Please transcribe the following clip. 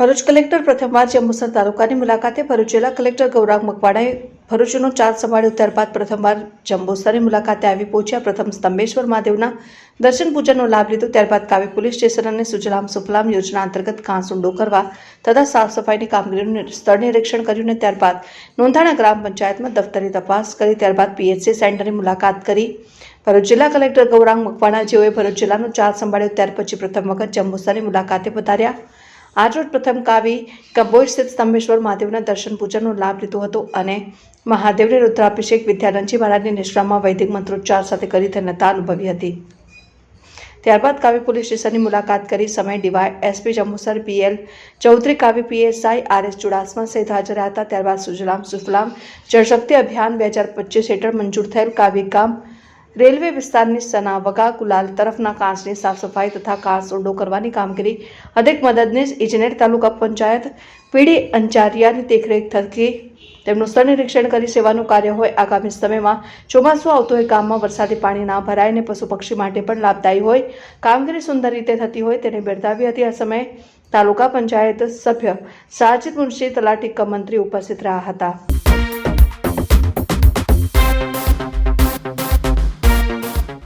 Bharuch collector પ્રથમવાર જંબુસર તાલુકાની મુલાકાતે ભરૂચ જિલ્લા કલેક્ટર ગૌરાંગ મકવાણાએ ભરૂચનો ચાર્જ સંભાળ્યો ત્યારબાદ પ્રથમવાર જંબુસરની મુલાકાતે આવી પહોંચ્યા. પ્રથમ સ્તંભેશ્વર મહાદેવના દર્શન પૂજનનો લાભ લીધો. ત્યારબાદ કાવી પોલીસ સ્ટેશન અને સુજલામ સુફલામ યોજના અંતર્ગત ઘાસ ઊંડો કરવા તથા સાફ સફાઈની કામગીરીનું સ્થળ નિરીક્ષણ કર્યું અને ત્યારબાદ નોંધાણા ગ્રામ પંચાયતમાં દફતરી તપાસ કરી. ત્યારબાદ પીએચસી સેન્ટરની મુલાકાત કરી. ભરૂચ જિલ્લા કલેક્ટર ગૌરાંગ મકવાણા જેઓએ ભરૂચ જિલ્લાનો ચાર્જ સંભાળ્યો ત્યાર પછી પ્રથમ વખત જંબુસરની મુલાકાતે પધાર્યા. આજરોજ પ્રથમ કાવી કબોઈ સ્થિત સ્તંભેશ્વર મહાદેવના દર્શન પૂજનનો લાભ લીધો હતો અને મહાદેવને રુદ્રાભિષેક વિદ્યાનંદજી મહારાજની નિશ્રામાં વૈદિક મંત્રોચ્ચાર સાથે કરી ધન્યતા અનુભવી હતી. ત્યારબાદ કાવી પોલીસ સ્ટેશનની મુલાકાત કરી સમય DY SP Jambusar PL Chaudhary Kavi PSI RS Chudasama સહિત હાજર હતા. ત્યારબાદ સુજલામ સુફલામ જળશક્તિ અભિયાન બે હજાર પચીસ હેઠળ મંજૂર થયેલ કાવી ગામ રેલવે વિસ્તારની સનાવગા કુલાલ તરફના કાંસની સાફ સફાઈ તથા કાંસ ઊંડો કરવાની કામગીરી અધિક મદદનીશ ઇજનેર તાલુકા પંચાયત પીડી અંચારિયાની દેખરેખ થકી તેમનું સ્થળ નિરીક્ષણ કરી સેવાનું કાર્ય હોય આગામી સમયમાં ચોમાસું આવતું હોય ગામમાં વરસાદી પાણી ના ભરાય અને પશુ પક્ષી માટે પણ લાભદાયી હોય, કામગીરી સુંદર રીતે થતી હોય તેને બિરદાવી હતી આ સમયે તાલુકા પંચાયત સભ્ય સાજિદ મુનશી તલાટી મંત્રી ઉપસ્થિત રહ્યા હતા.